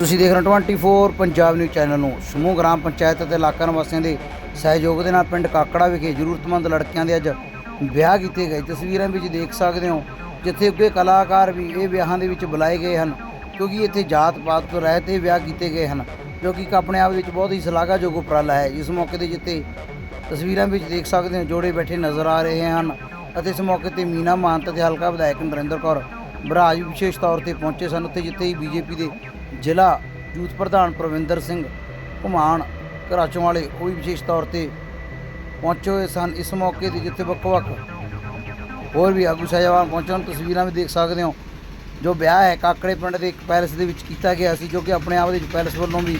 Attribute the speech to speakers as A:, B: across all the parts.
A: ਤੁਸੀਂ ਦੇਖ ਰਹੇ ਹੋ 24 ਪੰਜਾਬ ਨਿਊਜ਼ ਚੈਨਲ ਨੂੰ। ਸਮੂਹ ਗ੍ਰਾਮ ਪੰਚਾਇਤ ਅਤੇ ਇਲਾਕਾ ਨਿਵਾਸੀਆਂ ਦੇ ਸਹਿਯੋਗ ਦੇ ਨਾਲ ਪਿੰਡ ਕਾਕੜਾ ਵਿਖੇ ਜ਼ਰੂਰਤਮੰਦ ਲੜਕਿਆਂ ਦੇ ਅੱਜ ਵਿਆਹ ਕੀਤੇ ਗਏ। ਤਸਵੀਰਾਂ ਵਿੱਚ ਦੇਖ ਸਕਦੇ ਹੋ, ਜਿੱਥੇ ਉੱਗੇ ਕਲਾਕਾਰ ਵੀ ਇਹ ਵਿਆਹਾਂ ਦੇ ਵਿੱਚ ਬੁਲਾਏ ਗਏ ਹਨ, ਕਿਉਂਕਿ ਇੱਥੇ ਜਾਤ ਪਾਤ ਤੋਂ ਰਹਿਤ ਇਹ ਵਿਆਹ ਕੀਤੇ ਗਏ ਹਨ, ਜੋ ਕਿ ਇੱਕ ਆਪਣੇ ਆਪ ਵਿੱਚ ਬਹੁਤ ਹੀ ਸ਼ਲਾਘਾਯੋਗ ਉਪਰਾਲਾ ਹੈ। ਇਸ ਮੌਕੇ ਤੇ ਜਿੱਥੇ ਤਸਵੀਰਾਂ ਵਿੱਚ ਦੇਖ ਸਕਦੇ ਹੋ, ਜੋੜੇ ਬੈਠੇ ਨਜ਼ਰ ਆ ਰਹੇ ਹਨ ਅਤੇ ਇਸ ਮੌਕੇ ਤੇ ਮੀਨਾ ਮਾਨਤ ਤੇ ਹਲਕਾ ਵਿਧਾਇਕ ਨਰਿੰਦਰ ਕੌਰ ਬਰਾਜ ਵੀ ਵਿਸ਼ੇਸ਼ ਤੌਰ ਤੇ ਪਹੁੰਚੇ ਸਨ। ਉੱਥੇ ਜਿੱਥੇ ਹੀ ਬੀਜੇਪੀ ਦੇ ਜ਼ਿਲ੍ਹਾ ਯੂਥ ਪ੍ਰਧਾਨ ਪ੍ਰਵਿੰਦਰ ਸਿੰਘ ਘੁਮਾਣ ਘਰਾਚੋਂ ਵਾਲੇ ਉਹ ਵੀ ਵਿਸ਼ੇਸ਼ ਤੌਰ ਤੇ ਪਹੁੰਚੇ ਹੋਏ ਸਨ ਇਸ ਮੌਕੇ ਤੇ ਜਿੱਥੇ ਵੱਖ-ਵੱਖ ਹੋਰ ਵੀ ਆਗੂ ਸਾਹਿਬਾਨ ਪਹੁੰਚੇ ਹਨ ਤਸਵੀਰਾਂ ਵੀ ਦੇਖ ਸਕਦੇ ਹੋ। ਜੋ ਵਿਆਹ ਹੈ, ਕਾਕੜੇ ਪਿੰਡ ਦੇ ਇੱਕ ਪੈਲਸ ਦੇ ਵਿੱਚ ਕੀਤਾ ਗਿਆ ਸੀ, ਜੋ ਕਿ ਆਪਣੇ ਆਪ ਦੇ ਵਿੱਚ ਪੈਲਸ ਵੱਲੋਂ ਵੀ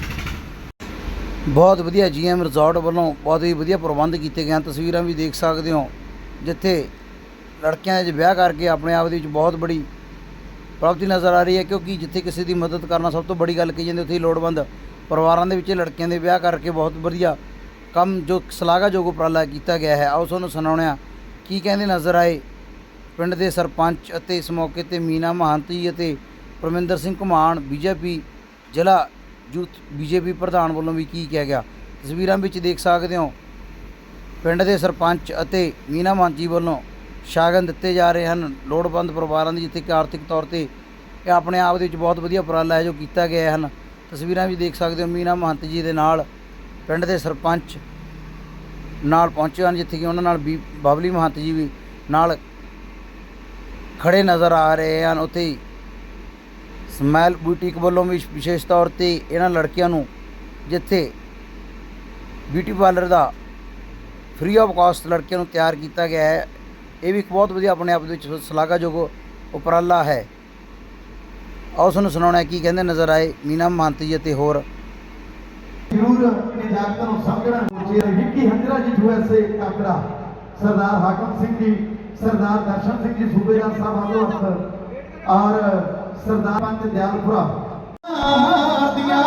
A: ਬਹੁਤ ਵਧੀਆ ਜੀਐਮ ਰਿਜ਼ੋਰਟ ਵੱਲੋਂ ਬਹੁਤ ਹੀ ਵਧੀਆ ਪ੍ਰਬੰਧ ਕੀਤੇ ਗਏ ਹਨ। ਤਸਵੀਰਾਂ ਵੀ ਦੇਖ ਸਕਦੇ ਹੋ, ਜਿੱਥੇ ਲੜਕਿਆਂ ਦੇ ਵਿਆਹ ਕਰਕੇ ਆਪਣੇ ਆਪ ਦੇ ਵਿੱਚ ਬਹੁਤ ਬੜੀ ਪ੍ਰਾਪਤੀ ਨਜ਼ਰ ਆ ਰਹੀ ਹੈ ਕਿਉਂਕਿ ਜਿੱਥੇ ਕਿਸੇ ਦੀ ਮਦਦ ਕਰਨਾ ਸਭ ਤੋਂ ਬੜੀ ਗੱਲ ਕਹੀ ਜਾਂਦੀ ਉੱਥੇ ਲੋੜਵੰਦ ਪਰਿਵਾਰਾਂ ਦੇ ਵਿੱਚ ਲੜਕਿਆਂ ਦੇ ਵਿਆਹ ਕਰਕੇ ਬਹੁਤ ਵਧੀਆ ਕੰਮ ਜੋ ਸ਼ਲਾਘਾਯੋਗ ਉਪਰਾਲਾ ਕੀਤਾ ਗਿਆ ਹੈ। ਆਓ ਤੁਹਾਨੂੰ ਸੁਣਾਉਂਦੇ ਕੀ ਕਹਿੰਦੇ ਨਜ਼ਰ ਆਏ ਪਿੰਡ ਦੇ ਸਰਪੰਚ ਅਤੇ ਇਸ ਮੌਕੇ ਤੇ ਮੀਨਾ ਮਹੰਤ ਅਤੇ ਪਰਮਿੰਦਰ ਸਿੰਘ ਘੁਮਾਣ ਬੀਜੇਪੀ ਜ਼ਿਲ੍ਹਾ ਯੂਥ ਬੀਜੇਪੀ ਪ੍ਰਧਾਨ ਵੱਲੋਂ ਵੀ ਕੀ ਕਿਹਾ ਗਿਆ। ਤਸਵੀਰਾਂ ਵਿੱਚ ਦੇਖ ਸਕਦੇ ਹੋ ਪਿੰਡ ਦੇ ਸਰਪੰਚ ਅਤੇ ਮੀਨਾ ਮਹੰਤ ਜੀ ਵੱਲੋਂ ਸ਼ਾਗਨ ਦਿੱਤੇ ਜਾ ਰਹੇ ਹਨ। ਲੋੜਵੰਦ ਪਰਿਵਾਰਾਂ ਦੀ ਜਿੱਥੇ ਕਿ ਆਰਥਿਕ ਤੌਰ ਤੇ ਇਹ ਆਪਣੇ ਆਪ ਦੇ ਵਿੱਚ ਬਹੁਤ ਵਧੀਆ ਉਪਰਾਲਾ ਹੈ ਜੋ ਕੀਤਾ ਗਿਆ ਹਨ। ਤਸਵੀਰਾਂ ਵੀ ਦੇਖ ਸਕਦੇ ਹੋ। ਮੀਨਾ ਮਹੰਤ ਜੀ ਦੇ ਨਾਲ ਪਿੰਡ ਦੇ ਸਰਪੰਚ ਨਾਲ ਪਹੁੰਚੇ ਹਨ, ਜਿੱਥੇ ਕਿ ਉਹਨਾਂ ਨਾਲ ਵੀ ਬਬਲੀ ਮਹੰਤ ਜੀ ਵੀ ਨਾਲ ਖੜੇ ਨਜ਼ਰ ਆ ਰਹੇ ਹਨ। ਉੱਥੇ ਹੀ ਸਮੈਲ ਬੁਟੀਕ ਵੱਲੋਂ ਵੀ ਵਿਸ਼ੇਸ਼ ਤੌਰ ਤੇ ਇਹਨਾਂ ਲੜਕੀਆਂ ਨੂੰ ਜਿੱਥੇ ਬਿਊਟੀ ਪਾਰਲਰ ਦਾ ਫ੍ਰੀ ਆਫ ਕਾਸਟ ਲੜਕੀਆਂ ਨੂੰ ਤਿਆਰ ਕੀਤਾ ਗਿਆ ਹੈ। ਇਹ ਵੀ ਇੱਕ ਬਹੁਤ ਵਧੀਆ ਆਪਣੇ ਆਪ ਦੇ ਵਿੱਚ ਸ਼ਲਾਘਾਯੋਗ ਉਪਰਾਲਾ ਹੈ ਆਓ ਤੁਹਾਨੂੰ ਸੁਣਾਉਣਾ ਕੀ ਕਹਿੰਦੇ ਨਜ਼ਰ ਆਏ ਮੀਨਾ ਮਹੰਤ ਜੀ ਅਤੇ ਹੋਰ
B: ਜ਼ਰੂਰ ਇਹ ਜਾਗਤਾਂ ਨੂੰ ਸਮਝਣਾ ਚਾਹੀਦਾ ਵਿੱਕੀ ਹੰਜਰਾ ਜੀ ਯੂਐਸਏ ਕਾਕੜਾ ਸਰਦਾਰ ਹਾਕਮ ਸਿੰਘ ਜੀ ਸਰਦਾਰ ਦਰਸ਼ਨ ਸਿੰਘ ਜੀ ਸੂਬੇਦਾਰ ਸਾਹਿਬ ਵੱਲੋਂ ਅਰਥ ਔਰ ਸਰਦਾਰ ਪੰਚ ਦਿਆਲਪੁਰਾ ਦੀਆਂ ਦੀਆਂ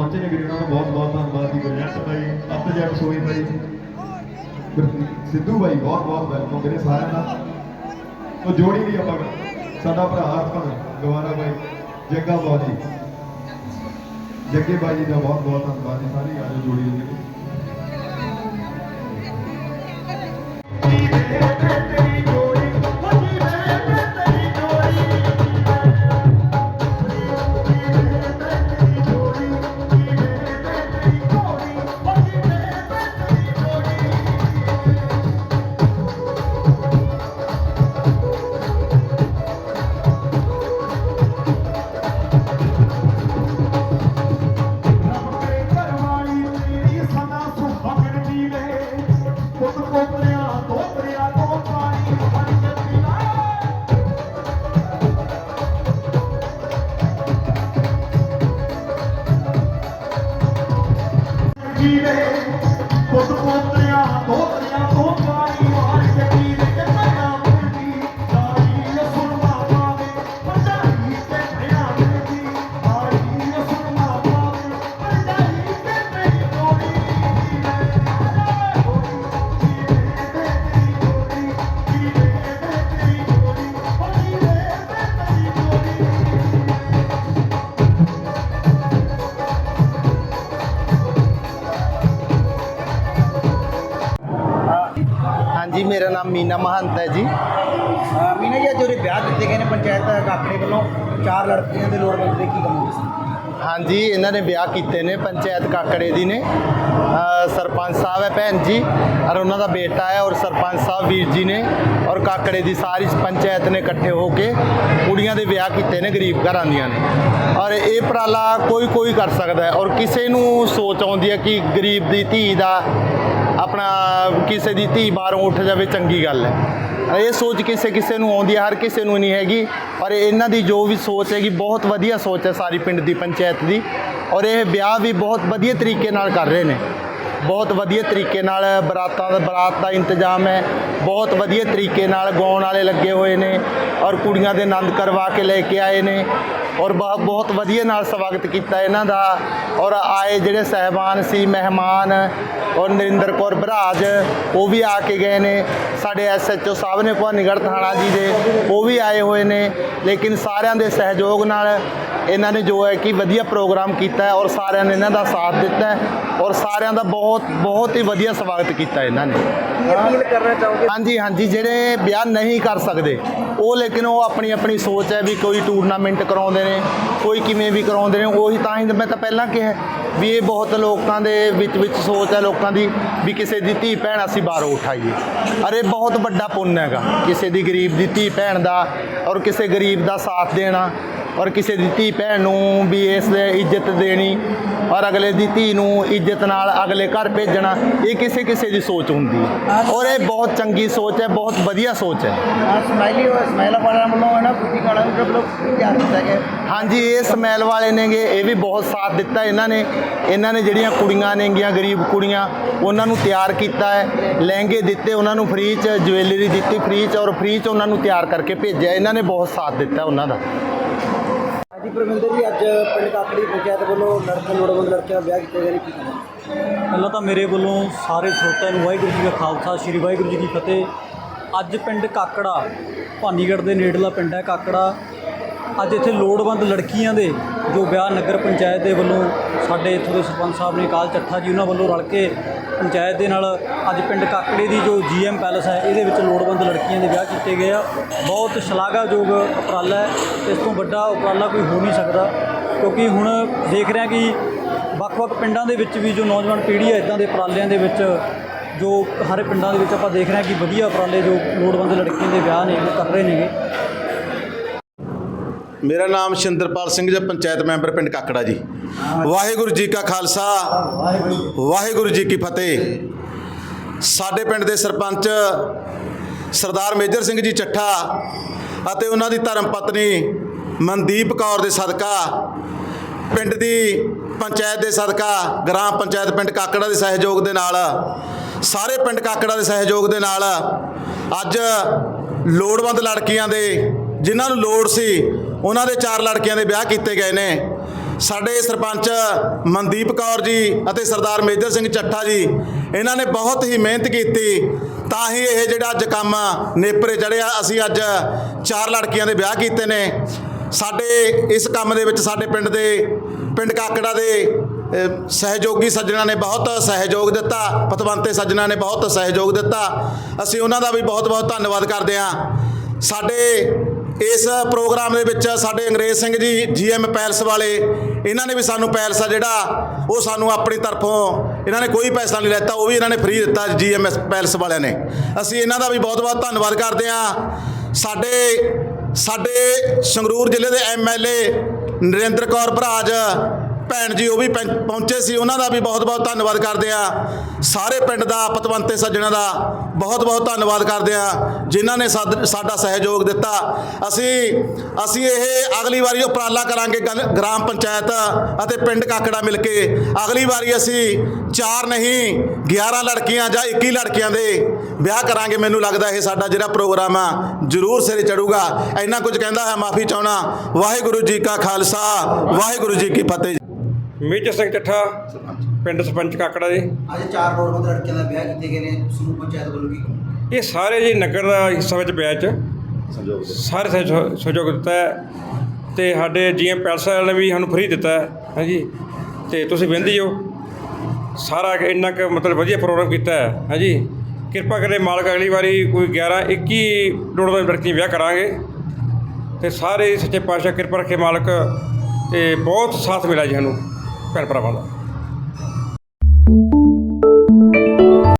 C: ਪਹੁੰਚੇ ਨੇ ਵੀਰੇ, ਉਹਨਾਂ ਦਾ ਬਹੁਤ ਬਹੁਤ ਧੰਨਵਾਦ ਜੀ ਗੁਰਜੰਟ ਬਾਈ ਅੱਤ ਸੋਈ ਬਾਈ ਸਿੱਧੂ ਬਾਈ ਬਹੁਤ ਬਹੁਤ ਵੈਲਕਮ ਵੀਰੇ ਸਾਰਿਆਂ ਦਾ। ਉਹ ਜੋੜੀ ਵੀ ਆਪਾਂ ਸਾਡਾ ਭਰਾ ਹਰਪਨ ਗਵਾਰਾ ਬਾਈ ਜੱਗਾ ਬਾਈ ਜੀ ਜੱਗੇ ਬਾਈ ਦਾ ਬਹੁਤ ਬਹੁਤ ਧੰਨਵਾਦ ਜੀ, ਸਾਰੀ ਆਜੋ ਜੋੜੀ ਦੇ। ਵੀਰੇ
D: ਜੀ ਮੇਰਾ ਨਾਮ ਮੀਨਾ ਮਹੰਤ ਹੈ ਜੀ।
A: ਅਹ ਮੀਨਾ ਜੀ ਅੱਜ ਉਹਦੇ ਵਿਆਹ ਕੀਤੇ ਗਏ ਨੇ ਪੰਚਾਇਤ ਕਾਕੜੇ ਵੱਲੋਂ ਚਾਰ ਲੜਕੀਆਂ ਦੇ ਲੋੜਵੰਦ ਦੇ ਕੀ ਕਮੋਗੇ ਸੀ
D: ਹਾਂਜੀ ਇਹਨਾਂ ਨੇ ਵਿਆਹ ਕੀਤੇ ਨੇ ਪੰਚਾਇਤ ਕਾਕੜੇ ਦੀ ਨੇ। ਅ, ਸਰਪੰਚ ਸਾਹਿਬ ਹੈ ਭੈਣ ਜੀ ਔਰ ਉਹਨਾਂ ਦਾ ਬੇਟਾ ਹੈ ਔਰ ਸਰਪੰਚ ਸਾਹਿਬ ਵੀਰ ਜੀ ਨੇ ਔਰ ਕਾਕੜੇ ਦੀ ਸਾਰੀ ਪੰਚਾਇਤ ਨੇ ਇਕੱਠੇ ਹੋ ਕੇ ਕੁੜੀਆਂ ਦੇ ਵਿਆਹ ਕੀਤੇ ਨੇ ਗਰੀਬ ਘਰਾਂ ਦੀਆਂ ਨੇ। ਔਰ ਇਹ ਉਪਰਾਲਾ ਕੋਈ ਕੋਈ ਕਰ ਸਕਦਾ ਹੈ ਔਰ ਕਿਸੇ ਨੂੰ ਸੋਚ ਆਉਂਦੀ ਹੈ ਕਿ ਗਰੀਬ ਦੀ ਧੀ ਦਾ ਆਪਣਾ ਕਿਸੇ ਦੀ ਧੀ ਬਾਹਰੋਂ ਉੱਠ ਜਾਵੇ, ਚੰਗੀ ਗੱਲ ਹੈ। ਇਹ ਸੋਚ ਕਿਸੇ ਕਿਸੇ ਨੂੰ ਆਉਂਦੀ ਹੈ, ਹਰ ਕਿਸੇ ਨੂੰ ਨਹੀਂ ਹੈਗੀ। ਔਰ ਇਹਨਾਂ ਦੀ ਜੋ ਵੀ ਸੋਚ ਹੈਗੀ, ਬਹੁਤ ਵਧੀਆ ਸੋਚ ਹੈ ਸਾਰੀ ਪਿੰਡ ਦੀ, ਪੰਚਾਇਤ ਦੀ। ਔਰ ਇਹ ਵਿਆਹ ਵੀ ਬਹੁਤ ਵਧੀਆ ਤਰੀਕੇ ਨਾਲ ਕਰ ਰਹੇ ਨੇ। ਬਹੁਤ ਵਧੀਆ ਤਰੀਕੇ ਨਾਲ ਬਰਾਤਾਂ ਦਾ, ਬਰਾਤ ਦਾ ਇੰਤਜ਼ਾਮ ਹੈ। ਬਹੁਤ ਵਧੀਆ ਤਰੀਕੇ ਨਾਲ ਗਾਉਣ ਵਾਲੇ ਲੱਗੇ ਹੋਏ ਨੇ। ਔਰ ਕੁੜੀਆਂ ਦੇ ਆਨੰਦ ਕਰਵਾ ਕੇ ਲੈ ਕੇ ਆਏ ਨੇ। ਔਰ ਬਹੁ- ਬਹੁਤ ਵਧੀਆ ਨਾਲ ਸਵਾਗਤ ਕੀਤਾ ਇਹਨਾਂ ਦਾ। ਔਰ ਆਏ ਜਿਹੜੇ ਸਹਿਬਾਨ ਸੀ, ਮਹਿਮਾਨ ਔਰ ਨਰਿੰਦਰ ਕੌਰ ਬਰਾਜ, ਉਹ ਵੀ ਆ ਕੇ ਗਏ ਨੇ। ਸਾਡੇ ਐਸਐਚਓ ਸਾਹਿਬ ਨੇ ਭਵਾਨੀਗੜ੍ਹ ਥਾਣਾ ਜੀ ਦੇ, ਉਹ ਵੀ ਆਏ ਹੋਏ ਨੇ। ਲੇਕਿਨ ਸਾਰਿਆਂ ਦੇ ਸਹਿਯੋਗ ਨਾਲ ਇਹਨਾਂ ਨੇ ਜੋ ਹੈ ਕਿ ਵਧੀਆ ਪ੍ਰੋਗਰਾਮ ਕੀਤਾ ਔਰ ਸਾਰਿਆਂ ਨੇ ਇਹਨਾਂ ਦਾ ਸਾਥ ਦਿੱਤਾ ਔਰ ਸਾਰਿਆਂ ਦਾ ਬਹੁਤ ਬਹੁਤ ਹੀ ਵਧੀਆ ਸਵਾਗਤ ਕੀਤਾ ਇਹਨਾਂ ਨੇ।
A: ਕੀ ਅਪੀਲ ਕਰਨਾ ਚਾਹੋਗੇ?
D: ਹਾਂਜੀ ਹਾਂਜੀ ਜਿਹੜੇ ਵਿਆਹ ਨਹੀਂ ਕਰ ਸਕਦੇ ਉਹ ਲੇਕਿਨ ਉਹ ਆਪਣੀ ਆਪਣੀ ਸੋਚ ਹੈ ਵੀ ਕੋਈ ਟੂਰਨਾਮੈਂਟ ਕਰਾਉਂਦੇ ਨੇ ਕੋਈ ਕਿਵੇਂ ਵੀ ਕਰਾਉਂਦੇ ਨੇ ਉਹੀ ਤਾਂ ਹੀ ਮੈਂ ਤਾਂ ਪਹਿਲਾਂ ਕਿਹਾ ਵੀ ਇਹ ਬਹੁਤ ਲੋਕਾਂ ਦੇ ਵਿੱਚ ਵਿੱਚ ਸੋਚ ਹੈ ਲੋਕਾਂ ਦੀ ਵੀ ਕਿਸੇ ਦੀ ਧੀ ਭੈਣ ਅਸੀਂ ਬਾਹਰੋਂ ਉਠਾਈਏ। ਅਰੇ ਬਹੁਤ ਵੱਡਾ ਪੁੰਨ ਹੈਗਾ ਕਿਸੇ ਦੀ ਗਰੀਬ ਦੀ ਧੀ ਭੈਣ ਦਾ ਔਰ ਕਿਸੇ ਗਰੀਬ ਦਾ ਸਾਥ ਦੇਣਾ। ਔਰ ਕਿਸੇ ਦੀ ਧੀ ਭੈਣ ਨੂੰ ਵੀ ਇਸ ਦੇ ਇੱਜ਼ਤ ਦੇਣੀ ਔਰ ਅਗਲੇ ਦੀ ਧੀ ਨੂੰ ਇੱਜ਼ਤ ਨਾਲ ਅਗਲੇ ਘਰ ਭੇਜਣਾ ਇਹ ਕਿਸੇ ਕਿਸੇ ਦੀ ਸੋਚ ਹੁੰਦੀ ਹੈ। ਔਰ ਇਹ ਬਹੁਤ ਚੰਗੀ ਸੋਚ ਹੈ ਬਹੁਤ ਵਧੀਆ ਸੋਚ ਹੈ।
A: ਸਮਾਈਲੀ ਹੋਇਆ ਸਮਾਈਲਾ ਵਾਲਿਆਂ ਵੱਲੋਂ ਹੈ ਨਾ ਕੁੜੀ ਕਾਲਾ ਵੀ ਮਤਲਬ ਤਿਆਰ ਕੀਤਾ ਗਿਆ
D: ਹਾਂਜੀ ਇਹ ਸਮੈਲ ਵਾਲੇ ਨੇਗੇ ਇਹ ਵੀ ਬਹੁਤ ਸਾਥ ਦਿੱਤਾ ਇਹਨਾਂ ਨੇ। ਇਹਨਾਂ ਨੇ ਜਿਹੜੀਆਂ ਕੁੜੀਆਂ ਨੇਗੀਆਂ ਗਰੀਬ ਕੁੜੀਆਂ ਉਹਨਾਂ ਨੂੰ ਤਿਆਰ ਕੀਤਾ ਹੈ। ਲਹਿੰਗੇ ਦਿੱਤੇ ਉਹਨਾਂ ਨੂੰ ਫ੍ਰੀ ਚ ਜੁਐਲਰੀ ਦਿੱਤੀ ਫ੍ਰੀ ਚ ਔਰ ਫ੍ਰੀ ਚ ਉਹਨਾਂ ਨੂੰ ਤਿਆਰ ਕਰਕੇ ਭੇਜਿਆ। ਇਹਨਾਂ ਨੇ ਬਹੁਤ ਸਾਥ ਦਿੱਤਾ ਉਹਨਾਂ ਦਾ।
A: ਹਾਂਜੀ ਪਰਮਿੰਦਰ ਜੀ, ਅੱਜ ਪਿੰਡ ਕਾਕੜੀ ਪੰਚਾਇਤ ਵੱਲੋਂ ਲੜਕੇ ਲੋੜਵੰਦ ਲੜਕੀਆਂ ਦਾ ਵਿਆਹ ਕੀਤਾ ਗਏ ਨੇ ਕੀ ਕਮੋਗੇ
E: ਪਹਿਲਾਂ ਤਾਂ ਮੇਰੇ ਵੱਲੋਂ ਸਾਰੇ ਸਰੋਤਿਆਂ ਨੂੰ ਵਾਹਿਗੁਰੂ ਜੀ ਕਾ ਖਾਲਸਾ, ਸ੍ਰੀ ਵਾਹਿਗੁਰੂ ਜੀ ਕੀ ਫਤਿਹ। ਅੱਜ ਪਿੰਡ ਕਾਕੜਾ, ਭਾਨੀਗੜ੍ਹ ਦੇ ਨੇੜਲਾ ਪਿੰਡ ਹੈ ਕਾਕੜਾ। ਅੱਜ ਇੱਥੇ ਲੋੜਵੰਦ ਲੜਕੀਆਂ ਦੇ ਜੋ ਵਿਆਹ ਨਗਰ ਪੰਚਾਇਤ ਦੇ ਵੱਲੋਂ ਸਾਡੇ ਇੱਥੋਂ ਦੇ ਸਰਪੰਚ ਸਾਹਿਬ ਨੇ ਕਾਲ ਚੱਠਾ ਜੀ, ਉਹਨਾਂ ਵੱਲੋਂ ਰਲ ਕੇ ਪੰਚਾਇਤ ਦੇ ਨਾਲ ਅੱਜ ਪਿੰਡ ਕਾਕੜੇ ਦੀ ਜੋ ਜੀਐਮ ਪੈਲਸ ਹੈ, ਇਹਦੇ ਵਿੱਚ ਲੋੜਵੰਦ ਲੜਕੀਆਂ ਦੇ ਵਿਆਹ ਕੀਤੇ ਗਏ ਆ। ਬਹੁਤ ਸ਼ਲਾਘਾਯੋਗ ਉਪਰਾਲਾ ਹੈ। ਇਸ ਤੋਂ ਵੱਡਾ ਉਪਰਾਲਾ ਕੋਈ ਹੋ ਨਹੀਂ ਸਕਦਾ, ਕਿਉਂਕਿ ਹੁਣ ਦੇਖ ਰਿਹਾ ਕਿ ਵੱਖ-ਵੱਖ ਪਿੰਡਾਂ ਦੇ ਵਿੱਚ ਵੀ ਜੋ ਨੌਜਵਾਨ ਪੀੜ੍ਹੀ ਹੈ, ਇਦਾਂ ਦੇ ਉਪਰਾਲਿਆਂ ਦੇ ਵਿੱਚ ਜੋ ਹਰ ਪਿੰਡਾਂ ਦੇ ਵਿੱਚ ਆਪਾਂ ਦੇਖ ਰਹੇ ਹਾਂ ਕਿ ਵਧੀਆ ਉਪਰਾਲੇ ਜੋ ਲੋੜਵੰਦ ਲੜਕੀਆਂ ਦੇ ਵਿਆਹ ਨੇ, ਉਹ ਕਰ ਰਹੇ ਨੇਗੇ।
F: ਮੇਰਾ ਨਾਮ ਸ਼ਿੰਦਰਪਾਲ ਸਿੰਘ ਜੀ, ਪੰਚਾਇਤ ਮੈਂਬਰ ਪਿੰਡ ਕਾਕੜਾ ਜੀ। ਵਾਹਿਗੁਰੂ ਜੀ ਕਾ ਖਾਲਸਾ, ਵਾਹਿਗੁਰੂ ਜੀ ਕੀ ਫਤਿਹ। ਸਾਡੇ ਪਿੰਡ ਦੇ ਸਰਪੰਚ ਸਰਦਾਰ ਮੇਜਰ ਸਿੰਘ ਜੀ ਚੱਠਾ ਅਤੇ ਉਹਨਾਂ ਦੀ ਧਰਮ ਪਤਨੀ ਮਨਦੀਪ ਕੌਰ ਦੇ ਸਦਕਾ, ਪਿੰਡ ਦੀ ਪੰਚਾਇਤ ਦੇ ਸਦਕਾ, ਗ੍ਰਾਮ ਪੰਚਾਇਤ ਪਿੰਡ ਕਾਕੜਾ ਦੇ ਸਹਿਯੋਗ ਦੇ ਨਾਲ, ਸਾਰੇ ਪਿੰਡ ਕਾਕੜਾ ਦੇ ਸਹਿਯੋਗ ਦੇ ਨਾਲ ਅੱਜ ਲੋੜਵੰਦ ਲੜਕੀਆਂ ਦੇ, ਜਿਨ੍ਹਾਂ ਨੂੰ ਲੋੜ ਸੀ ਉਹਨਾਂ ਦੇ ਚਾਰ ਲੜਕੀਆਂ ਦੇ ਵਿਆਹ ਕੀਤੇ ਗਏ ਨੇ। ਸਾਡੇ ਸਰਪੰਚ ਮਨਦੀਪ ਕੌਰ ਜੀ ਅਤੇ ਸਰਦਾਰ ਮੇਜਰ ਸਿੰਘ ਚੱਠਾ ਜੀ, ਇਹਨਾਂ ਨੇ ਬਹੁਤ ਹੀ ਮਿਹਨਤ ਕੀਤੀ। ਤਾਂ ਹੀ ਇਹ ਜਿਹੜਾ ਅੱਜ ਕੰਮ ਨੇਪਰੇ ਚੜਿਆ ਅਸੀਂ ਅੱਜ ਚਾਰ ਲੜਕੀਆਂ ਦੇ ਵਿਆਹ ਕੀਤੇ ਨੇ। ਸਾਡੇ ਇਸ ਕੰਮ ਦੇ ਵਿੱਚ ਸਾਡੇ ਪਿੰਡ ਦੇ, ਪਿੰਡ ਕਾਕੜਾ ਦੇ ਸਹਿਯੋਗੀ ਸੱਜਣਾ ਨੇ ਬਹੁਤ ਸਹਿਯੋਗ ਦਿੱਤਾ, ਪਤਵੰਤੇ ਸੱਜਣਾ ਨੇ ਬਹੁਤ ਸਹਿਯੋਗ ਦਿੱਤਾ। ਅਸੀਂ ਉਹਨਾਂ ਦਾ ਵੀ ਬਹੁਤ-ਬਹੁਤ ਧੰਨਵਾਦ ਕਰਦੇ ਹਾਂ। ਸਾਡੇ ਇਸ ਪ੍ਰੋਗਰਾਮ ਦੇ ਵਿੱਚ ਸਾਡੇ ਅੰਗਰੇਜ਼ ਸਿੰਘ ਜੀ, ਜੀਐਮ ਪੈਲਸ ਵਾਲੇ, ਇਹਨਾਂ ਨੇ ਵੀ ਸਾਨੂੰ ਪੈਲਸ ਆ ਜਿਹੜਾ, ਉਹ ਸਾਨੂੰ ਆਪਣੀ ਤਰਫੋਂ ਇਹਨਾਂ ਨੇ ਕੋਈ ਪੈਸਾ ਨਹੀਂ ਲੈਤਾ, ਉਹ ਵੀ ਇਹਨਾਂ ਨੇ ਫ੍ਰੀ ਦਿੱਤਾ ਜੀਐਮ ਪੈਲਸ ਵਾਲਿਆਂ ਨੇ। ਅਸੀਂ ਇਹਨਾਂ ਦਾ ਵੀ ਬਹੁਤ-ਬਹੁਤ ਧੰਨਵਾਦ ਕਰਦੇ ਹਾਂ। ਸਾਡੇ ਸਾਡੇ ਸੰਗਰੂਰ ਜ਼ਿਲ੍ਹੇ ਦੇ ਐਮਐਲਏ ਨਰਿੰਦਰ ਕੌਰ ਭਰਾਜ ਭੈਣ ਜੀ, ਉਹ ਵੀ ਪੈਂ, ਪਹੁੰਚੇ ਸੀ, ਉਹਨਾਂ ਦਾ ਵੀ ਬਹੁਤ-ਬਹੁਤ ਧੰਨਵਾਦ ਕਰਦੇ ਆ ਸਾਰੇ ਪਿੰਡ ਦਾ ਪਤਵੰਤੇ ਸੱਜਣਾ ਦਾ ਬਹੁਤ-ਬਹੁਤ ਧੰਨਵਾਦ ਕਰਦੇ ਆ ਜਿਨ੍ਹਾਂ ਨੇ ਸਾਡ- ਸਾਡਾ ਸਹਿਯੋਗ ਦਿੱਤਾ। ਅਸੀਂ ਅਸੀਂ ਇਹ ਅਗਲੀ ਵਾਰੀ ਉਪਰਾਲਾ ਕਰਾਂਗੇ ਗਲ- ਗ੍ਰਾਮ ਪੰਚਾਇਤ ਅਤੇ ਪਿੰਡ ਕਾਕੜਾ ਮਿਲ ਕੇ। ਅਗਲੀ ਵਾਰੀ ਅਸੀਂ ਚਾਰ ਨਹੀਂ 11 ਲੜਕੀਆਂ ਜਾਂ 21 ਲੜਕੀਆਂ ਦੇ ਵਿਆਹ ਕਰਾਂਗੇ, ਮੈਨੂੰ ਲੱਗਦਾ ਇਹ ਸਾਡਾ ਜਿਹੜਾ ਪ੍ਰੋਗਰਾਮ ਆ, ਜ਼ਰੂਰ ਸਿਰੇ ਚੜੂਗਾ। ਇੰਨਾ ਕੁਝ ਕਹਿੰਦਾ ਹੈ, ਮਾਫੀ ਚਾਹਣਾ ਵਾਹਿਗੁਰੂ ਜੀ ਕਾ ਖਾਲਸਾ, ਵਾਹਿਗੁਰੂ ਜੀ ਕੀ ਫਤਿਹ।
G: ਮੇਜਰ ਸਿੰਘ ਚੱਠਾ ਪਿੰਡ ਸਰਪੰਚ ਕਾਕੜਾ ਜੀ।
A: ਅੱਜ ਚਾਰ ਲੋੜਵੰਦ ਲੜਕਿਆਂ ਦਾ ਵਿਆਹ ਕੀਤੇ ਗਏ ਨੇ ਸਮੂਹ ਪੰਚਾਇਤ ਵੱਲੋਂ ਕੀ
G: ਇਹ ਸਾਰੇ ਜੀ ਨਗਰ ਦਾ ਹਿੱਸਾ ਵਿੱਚ ਵਿਆਹ 'ਚ ਸਾਰੇ ਸਹਿਯੋ- ਸਹਿਯੋਗ ਦਿੱਤਾ ਹੈ। ਤੇ ਸਾਡੇ ਜੀਐਮ ਪੈਲਸ ਵਾਲਿਆਂ ਨੇ ਵੀ ਸਾਨੂੰ ਫ੍ਰੀ ਦਿੱਤਾ ਹੈ ਹਾਂਜੀ। ਤੇ ਤੁਸੀਂ ਵਹਿੰਦੇ ਹੋ। ਸਾਰਾ ਇੰਨਾ ਕੁ ਮਤਲਬ ਵਧੀਆ ਪ੍ਰੋਗਰਾਮ ਕੀਤਾ ਹੈ ਹਾਂਜੀ। ਕਿਰਪਾ ਕਰੇ ਮਾਲਕ ਅਗਲੀ ਵਾਰੀ ਕੋਈ 11 21 ਲੋੜਵੰਦ ਲੜਕੀ ਵਿਆਹ ਕਰਾਂਗੇ। ਤੇ ਸਾਰੇ ਸੱਚੇ ਪਾਤਸ਼ਾਹ ਕਿਰਪਾ ਰੱਖੇ ਮਾਲਕ ਤੇ ਬਹੁਤ ਸਾਥ ਮਿਲਿਆ ਜੀ ਸਾਨੂੰ। ਭੈਣ ਭਰਾਵਾਂ ਦਾ